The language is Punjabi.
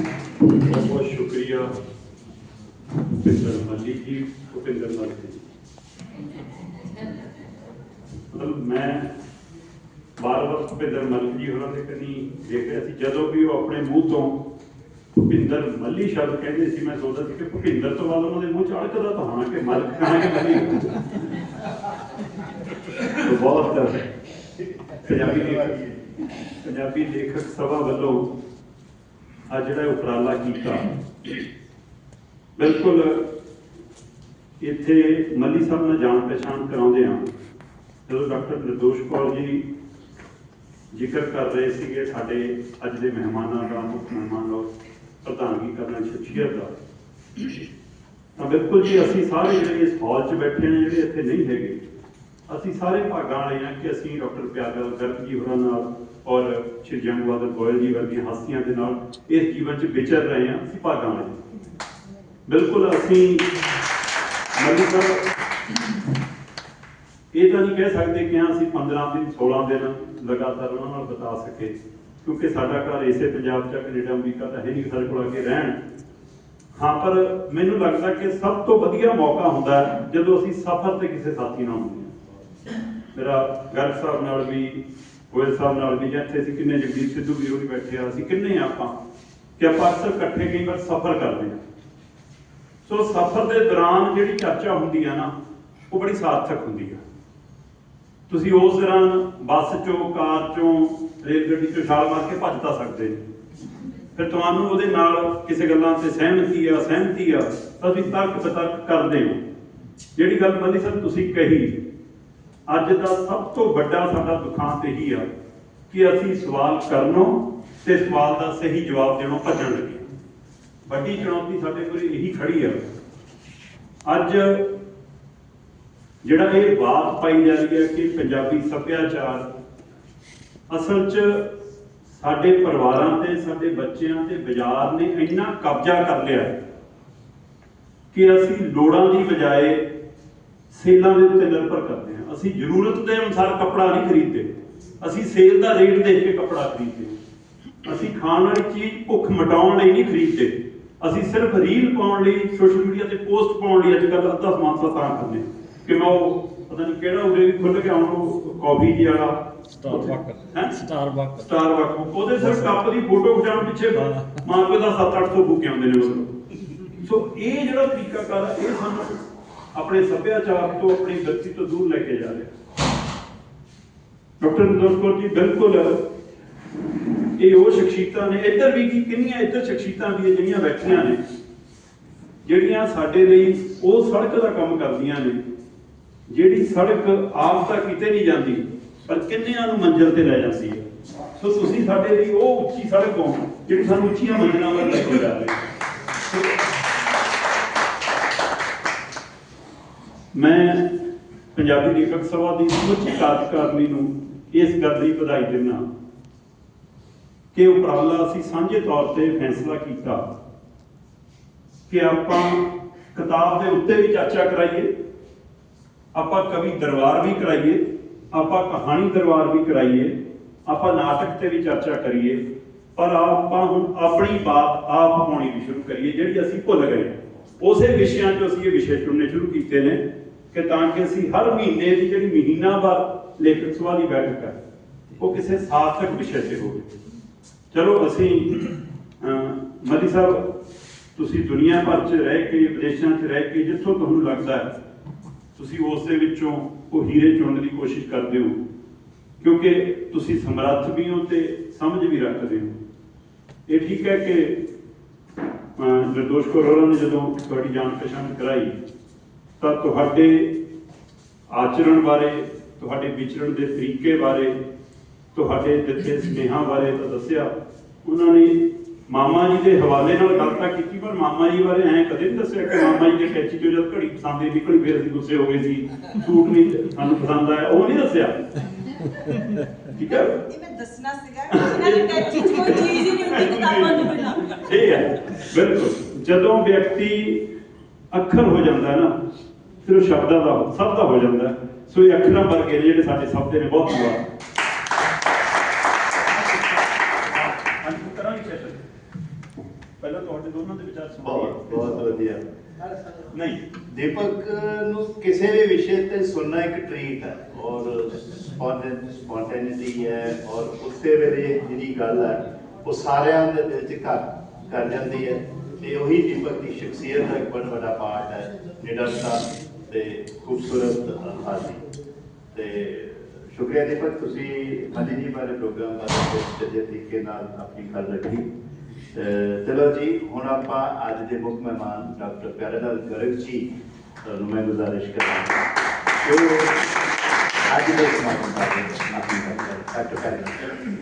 ਬਹੁਤ ਬਹੁਤ ਸ਼ੁਕਰੀਆ ਭੁਪਿੰਦਰ ਮੱਲੀ ਜੀ ਭੁਪਿੰਦਰ ਮੱਲੀ ਜੀ ਮਤਲਬ ਮੈਂ ਬਾਰ-ਬਾਰ ਭੁਪਿੰਦਰ ਮੱਲੀ ਜੀ ਹੋਰਾਂ ਦੇ ਕੰਨੀ ਦੇਖ ਰਿਹਾ ਸੀ ਜਦੋਂ ਵੀ ਉਹ ਆਪਣੇ ਮੂੰਹ ਤੋਂ ਭੁਪਿੰਦਰ ਮੱਲੀ ਸ਼ਬਦ ਕਹਿੰਦੇ ਸੀ ਮੈਂ ਸੋਚਦਾ ਸੀ ਕਿ ਭੁਪਿੰਦਰ ਤੋਂ ਬਾਅਦ ਉਹਨਾਂ ਦੇ ਮੂੰਹ ਚ ਅੜਕਦਾ ਤਾਂ ਹੋਣਾ ਕਿ ਮਲਕ ਕਹਾਂ ਕਿ ਮੱਲੀ ਤਾਂ ਬਹੁਤ ਪੰਜਾਬੀ ਲੇਖਕ ਪੰਜਾਬੀ ਲੇਖਕ ਸਭਾ ਵੱਲੋਂ ਆ ਜਿਹੜਾ ਉਪਰਾਲਾ ਕੀਤਾ। ਬਿਲਕੁਲ ਇੱਥੇ ਮੱਲੀ ਸਾਹਿਬ ਨਾਲ ਜਾਣ ਪਛਾਣ ਕਰਾਉਂਦੇ ਆ ਜਦੋਂ ਡਾਕਟਰ ਨਿਰਦੋਸ਼ ਕੌਰ ਜੀ ਜ਼ਿਕਰ ਕਰ ਰਹੇ ਸੀਗੇ ਸਾਡੇ ਅੱਜ ਦੇ ਮਹਿਮਾਨਾਂ ਦਾ, ਮੁੱਖ ਮਹਿਮਾਨ ਔਰ ਪ੍ਰਧਾਨਗੀ ਕਰਨ ਸ਼ਖਸੀਅਤ ਦਾ। ਤਾਂ ਬਿਲਕੁਲ ਜੀ ਅਸੀਂ ਸਾਰੇ ਜਿਹੜੇ ਇਸ ਹਾਲ 'ਚ ਬੈਠੇ ਨੇ, ਜਿਹੜੇ ਇੱਥੇ ਨਹੀਂ ਹੈਗੇ ਅਸੀਂ ਸਾਰੇ ਭਾਗਾਂ ਵਾਲੇ ਹਾਂ ਕਿ ਅਸੀਂ ਡਾਕਟਰ ਪਿਆਰਲਾਲ ਗਰਗ ਜੀ ਹੋਰਾਂ ਨਾਲ ਔਰ ਸ਼੍ਰੀ ਜੰਗ ਬਹਾਦਰ ਗੋਇਲ ਜੀ ਵਰਗੀਆਂ ਹਸਤੀਆਂ ਦੇ ਨਾਲ ਇਸ ਜੀਵਨ 'ਚ ਵਿਚਰ ਰਹੇ ਹਾਂ ਅਸੀਂ ਭਾਗਾਂ ਵਾਲੇ ਬਿਲਕੁਲ ਅਸੀਂ ਮੱਲੀ ਸਾਹਿਬ ਇਹ ਤਾਂ ਨਹੀਂ ਕਹਿ ਸਕਦੇ ਕਿ ਹਾਂ ਅਸੀਂ 15 ਦਿਨ 16 ਦਿਨ ਲਗਾਤਾਰ ਉਹਨਾਂ ਨਾਲ ਬਿਤਾ ਸਕੇ ਕਿਉਂਕਿ ਸਾਡਾ ਘਰ ਇਸੇ ਪੰਜਾਬ 'ਚ ਆ, ਕੈਨੇਡਾ ਅਮਰੀਕਾ ਤਾਂ ਹੈ ਨਹੀਂ ਸਾਡੇ ਕੋਲ ਅੱਗੇ ਰਹਿਣ। ਹਾਂ ਪਰ ਮੈਨੂੰ ਲੱਗਦਾ ਕਿ ਸਭ ਤੋਂ ਵਧੀਆ ਮੌਕਾ ਹੁੰਦਾ ਜਦੋਂ ਅਸੀਂ ਸਫ਼ਰ ਤੇ ਕਿਸੇ ਸਾਥੀ ਨਾਲ ਹੁੰਦੇ ਹਾਂ। ਮੇਰਾ ਗਰਗ ਸਾਹਿਬ ਨਾਲ ਵੀ, ਗੋਇਲ ਸਾਹਿਬ ਨਾਲ ਵੀ, ਜਾਂ ਇੱਥੇ ਅਸੀਂ ਕਿੰਨੇ ਜਗਦੀਪ ਸਿੱਧੂ ਵੀਰੋ ਵੀ ਬੈਠੇ ਆ, ਅਸੀਂ ਕਿੰਨੇ ਆ ਆਪਾਂ, ਕਿ ਆਪਾਂ ਅਕਸਰ ਇਕੱਠੇ ਕਈ ਵਾਰ ਸਫ਼ਰ ਕਰਦੇ ਹਾਂ ਸੋ ਸਫ਼ਰ ਦੇ ਦੌਰਾਨ ਜਿਹੜੀ ਚਰਚਾ ਹੁੰਦੀ ਆ ਨਾ, ਉਹ ਬੜੀ ਸਾਰਥਕ ਹੁੰਦੀ ਆ। ਤੁਸੀਂ ਉਸ ਦੌਰਾਨ ਬੱਸ ਚੋਂ, ਕਾਰ ਚੋਂ, ਰੇਲ ਗੱਡੀ ਚੋਂ ਛਾਲ ਮਾਰ ਕੇ ਭੱਜ ਤਾਂ ਸਕਦੇ ਫਿਰ ਤੁਹਾਨੂੰ ਉਹਦੇ ਨਾਲ ਕਿਸੇ ਗੱਲਾਂ ਤੇ ਸਹਿਮਤੀ ਆ ਸਹਿਮਤੀ ਆ, ਤਾਂ ਤੁਸੀਂ ਤਰਕ ਬਤਰਕ ਕਰਦੇ ਹੋ। ਜਿਹੜੀ ਗੱਲ ਮੰਨੀ ਸਰ ਤੁਸੀਂ ਕਹੀ ਅੱਜ ਦਾ ਸਭ ਤੋਂ ਵੱਡਾ ਸਾਡਾ ਦੁਖਾਂਤ ਇਹੀ ਆ ਕਿ ਅਸੀਂ ਸਵਾਲ ਕਰਨੋਂ ਤੇ ਸਵਾਲ ਦਾ ਸਹੀ ਜਵਾਬ ਦੇਣੋਂ ਭੱਜਣ ਲੱਗੇ। ਵੱਡੀ ਚੁਣੌਤੀ ਸਾਡੇ ਕੋਲ ਇਹੀ ਖੜੀ ਆ। ਅੱਜ ਜਿਹੜਾ ਇਹ ਬਾਤ ਪਾਈ ਜਾ ਰਹੀ ਹੈ ਕਿ ਪੰਜਾਬੀ ਸੱਭਿਆਚਾਰ ਅਸਲ 'ਚ ਸਾਡੇ ਪਰਿਵਾਰਾਂ ਤੇ, ਸਾਡੇ ਬੱਚਿਆਂ ਤੇ ਬਾਜ਼ਾਰ ਨੇ ਇੰਨਾ ਕਬਜ਼ਾ ਕਰ ਲਿਆ ਕਿ ਅਸੀਂ ਲੋੜਾਂ ਦੀ ਬਜਾਏ ਸੇਲਾਂ ਦੇ ਉੱਤੇ ਨਿਰਭਰ ਕਰਦੇ ਹਾਂ। ਅਸੀਂ ਜ਼ਰੂਰਤ ਦੇ ਅਨੁਸਾਰ ਕੱਪੜਾ ਨਹੀਂ ਖਰੀਦਦੇ। ਅਸੀਂ ਸੇਲ ਦਾ ਰੇਟ ਦੇਖ ਕੇ ਕੱਪੜਾ ਖਰੀਦਦੇ ਅਸੀਂ ਖਾਣ ਵਾਲੀ ਚੀਜ਼ ਭੁੱਖ ਮਿਟਾਉਣ ਲਈ ਨਹੀਂ ਖਰੀਦਦੇ। ਅਸੀਂ ਸਿਰਫ ਰੀਲ ਪਾਉਣ ਲਈ ਸੋਸ਼ਲ ਮੀਡੀਆ ਤੇ ਪੋਸਟ ਪਾਉਣ ਲਈ ਅੱਜ ਕੱਲ੍ਹ ਅੱਧਾ ਸਮਾਨ ਤਾਂ ਤਾਂ ਕਰਨੇ ਕਿ ਮੈਂ ਉਹ ਪਤਾ ਨਹੀਂ ਕਿਹੜਾ ਉਹਦੇ ਵੀ ਖੁੱਲ ਹੁਣ ਉਹ ਕਾਫੀ ਜੀ ਵਾਲਾ। ਸਟਾਰਬਕ ਹੈਂ? ਸਟਾਰਬਕ ਸਟਾਰਬਕ ਉਹਦੇ ਸਿਰ ਕੱਪ ਦੀ ਫੋਟੋ ਖਿਚਾਉਣ ਪਿੱਛੇ ਮਾਂ ਪਿਓ ਦਾ 7-800 ਬੁੱਕੇ ਆਉਂਦੇ ਨੇ ਮਤਲਬ ਸੋ ਇਹ ਜਿਹੜਾ ਤਰੀਕਾ ਕਰ ਇਹ ਸਾਨੂੰ ਆਪਣੇ ਸੱਭਿਆਚਾਰ ਤੋਂ, ਆਪਣੀ ਵਿਅਕਤੀ ਤੋਂ ਦੂਰ ਲੈ ਕੇ ਜਾ ਰਿਹਾ ਡਾਕਟਰ ਨੰਦੋਸ਼ ਕੌਰ ਜੀ, ਬਿਲਕੁਲ, ਇਹ ਉਹ ਸ਼ਖਸੀਅਤਾਂ ਨੇ, ਇੱਧਰ ਵੀ ਕੀ ਕਿੰਨੀਆਂ ਇੱਧਰ ਸ਼ਖਸੀਅਤਾਂ ਵੀ ਜਿਹੜੀਆਂ ਬੈਠੀਆਂ ਨੇ, ਜਿਹੜੀਆਂ ਸਾਡੇ ਲਈ ਉਹ ਸੜਕ ਦਾ ਕੰਮ ਕਰਦੀਆਂ ਨੇ, ਜਿਹੜੀ ਸੜਕ ਆਪ ਤਾਂ ਕਿਤੇ ਨਹੀਂ ਜਾਂਦੀ, ਪਰ ਕਿੰਨਿਆਂ ਨੂੰ ਮੰਜ਼ਿਲ ਤੇ ਲੈ ਜਾਂਦੀ ਹੈ। ਸੋ ਤੁਸੀਂ ਸਾਡੇ ਲਈ ਉਹ ਉੱਚੀ ਸੜਕ ਹੋ, ਜਿਹੜੀ ਸਾਨੂੰ ਉੱਚੀਆਂ ਮੰਜ਼ਿਲਾਂ ਵੱਲ ਲੈ ਕੇ ਜਾ ਰਹੀ ਹੈ ਸੋ ਮੈਂ ਪੰਜਾਬੀ ਲੇਖਕ ਸਭਾ ਦੀ ਸਮੁੱਚੀ ਕਾਰਜਕਾਰਨੀ ਨੂੰ ਇਸ ਗੱਲ ਦੀ ਵਧਾਈ ਦਿੰਦਾ ਕਿ ਉਪਰਾਲਾ ਅਸੀਂ ਸਾਂਝੇ ਤੌਰ ਤੇ ਫੈਸਲਾ ਕੀਤਾ ਕਿ ਆਪਾਂ ਕਿਤਾਬ ਦੇ ਉੱਤੇ ਵੀ ਚਰਚਾ ਕਰਾਈਏ, ਆਪਾਂ ਕਵੀ ਦਰਬਾਰ ਵੀ ਕਰਾਈਏ, ਆਪਾਂ ਕਹਾਣੀ ਦਰਬਾਰ ਵੀ ਕਰਾਈਏ, ਆਪਾਂ ਨਾਟਕ ਤੇ ਵੀ ਚਰਚਾ ਕਰੀਏ, ਪਰ ਆਪਾਂ ਹੁਣ ਆਪਣੀ ਬਾਤ ਆਪ ਪਾਉਣੀ ਵੀ ਸ਼ੁਰੂ ਕਰੀਏ ਜਿਹੜੀ ਅਸੀਂ ਭੁੱਲ ਗਏ। ਉਸੇ ਵਿਸ਼ਿਆਂ 'ਚ ਅਸੀਂ ਇਹ ਵਿਸ਼ੇ ਚੁਣਨੇ ਸ਼ੁਰੂ ਕੀਤੇ ਨੇ ਕਿ ਤਾਂ ਕਿ ਅਸੀਂ ਹਰ ਮਹੀਨੇ ਦੀ ਜਿਹੜੀ ਮਹੀਨਾਵਾਰ ਲੇਖਕ ਸਭਾ ਦੀ ਬੈਠਕ ਹੈ ਉਹ ਕਿਸੇ ਸਾਰਥਕ ਵਿਸ਼ੇ ਤੇ ਹੋਵੇ। ਚਲੋ ਅਸੀਂ ਅਹ, ਮਦੀ ਸਾਹਿਬ ਤੁਸੀਂ ਦੁਨੀਆ ਭਰ 'ਚ ਰਹਿ ਕੇ ਵਿਦੇਸ਼ਾਂ 'ਚ ਰਹਿ ਕੇ ਜਿੱਥੋਂ ਤੁਹਾਨੂੰ ਲੱਗਦਾ ਹੈ ਤੁਸੀਂ ਉਸ ਦੇ ਵਿੱਚੋਂ ਉਹ ਹੀਰੇ ਚੁਣਨ ਦੀ ਕੋਸ਼ਿਸ਼ ਕਰਦੇ ਹੋ ਕਿਉਂਕਿ ਤੁਸੀਂ ਸਮਰੱਥ ਵੀ ਹੋ ਤੇ ਸਮਝ ਵੀ ਰੱਖਦੇ ਹੋ। ਇਹ ਠੀਕ ਹੈ ਕਿ ਅਹ, ਨਿਰਦੋਸ਼ ਕੌਰ ਹੋਰਾਂ ਨੇ ਜਦੋਂ ਤੁਹਾਡੀ ਜਾਣ ਪਛਾਣ ਕਰਾਈ, ਤਾਂ ਤੁਹਾਡੇ ਆਚਰਣ ਬਾਰੇ, ਤੁਹਾਡੇ ਵਿਚਰਨ ਦੇ ਤਰੀਕੇ ਬਾਰੇ, ਤੁਹਾਡੇ ਦਿੱਤੇ ਸੁਨੇਹਾਂ ਬਾਰੇ ਤਾਂ ਦੱਸਿਆ। ਉਹਨਾਂ ਨੇ ਮਾਮਾ ਜੀ ਦੇ ਹਵਾਲੇ ਨਾਲ ਗੱਲ ਤਾਂ ਕੀਤੀ, ਪਰ ਮਾਮਾ ਜੀ ਬਾਰੇ ਐਂ ਕਦੇ ਨਹੀਂ ਦੱਸਿਆ ਕਿ ਮਾਮਾ ਜੀ ਦੇ ਕੈਚੀ ਤੋਂ ਜਦ ਘੜੀ ਪਸੰਦ ਨਹੀਂ ਨਿਕਲੀ, ਫਿਰ ਅਸੀਂ ਗੁੱਸੇ ਹੋ ਗਏ ਸੀ। ਸੂਟ ਨਹੀਂ ਸਾਨੂੰ ਪਸੰਦ ਆਇਆ, ਉਹ ਨਹੀਂ ਦੱਸਿਆ। ਠੀਕ ਹੈ? ਇਹ ਮੈਂ ਦੱਸਣਾ ਸੀਗਾ ਇਹਨਾਂ ਦੀ ਟੈਚੀ ਕੋਈ ਚੀਜ਼ ਹੀ ਨਹੀਂ ਹੁੰਦੀ, ਕਿਤਾਬਾਂ ਤੋਂ ਬਿਨਾਂ। ਠੀਕ ਹੈ ਬਿਲਕੁਲ। ਜਦੋਂ ਵਿਅਕਤੀ ਅੱਖਰ ਹੋ ਜਾਂਦਾ ਹੈ ਨਾ ਫਿਰ ਉਹ ਸ਼ਬਦਾਂ ਦਾ ਸਭ ਦਾ ਹੋ ਜਾਂਦਾ। ਹੈ। ਸੋ ਇਹ ਅੱਖਰਾਂ ਵਰਗੇ ਨੇ ਜਿਹੜੇ ਸਾਡੇ ਨੇ। ਬਹੁਤ ਤੁਹਾਡੇ ਦੋਨਾਂ ਦੇ ਵਿਚਾਰ ਬਹੁਤ ਬਹੁਤ ਵਧੀਆ। ਨਹੀਂ। ਦੀਪਕ ਨੂੰ ਕਿਸੇ ਵੀ ਵਿਸ਼ੇ ਤੇ ਸੁਣਨਾ ਇੱਕ ਟ੍ਰੀਟ ਹੈ। ਔਰ ਸਪੌਂਟੇਨਿਟੀ ਹੈ। ਔਰ ਉਸੇ ਵੇਲੇ ਜਿਹੜੀ ਗੱਲ ਹੈ ਉਹ ਸਾਰਿਆਂ ਦੇ ਦਿਲ 'ਚ ਘਰ ਕਰ ਜਾਂਦੀ ਹੈ ਤੇ ਉਹੀ ਦੀਪਕ ਦੀ ਸ਼ਖਸੀਅਤ ਦਾ ਇੱਕ ਬੜਾ ਵੱਡਾ ਪਾਰਟ ਹੈ ਨਿਡਰਤਾ ਤੇ ਖੂਬਸੂਰਤ ਹਾਜ਼ਰੀ ਤੇ ਸ਼ੁਕਰੀਆ ਦੀਪਕ ਤੁਸੀਂ ਮਨੀ ਜੀ ਬਾਰੇ ਪ੍ਰੋਗਰਾਮ ਬਾਰੇ ਸੱਜੇ ਤਰੀਕੇ ਨਾਲ ਆਪਣੀ ਗੱਲ ਰੱਖੀ ਅਹ ਚਲੋ ਜੀ ਹੁਣ ਆਪਾਂ ਅੱਜ ਦੇ ਮੁੱਖ ਮਹਿਮਾਨ ਡਾਕਟਰ ਪਿਆਰੇਲਾਲ ਗਰਗ ਜੀ ਅਹ ਨੂੰ ਮੈਂ ਗੁਜ਼ਾਰਿਸ਼ ਕਰਾਂਗਾ ਜੋ ਅੱਜ ਦੇ ਸਮਾਗਮ ਬਾਰੇ ਆਪਣੀ ਗੱਲ ਕਰੇ ਡਾਕਟਰ ਪਿਆਰੇਲਾਲ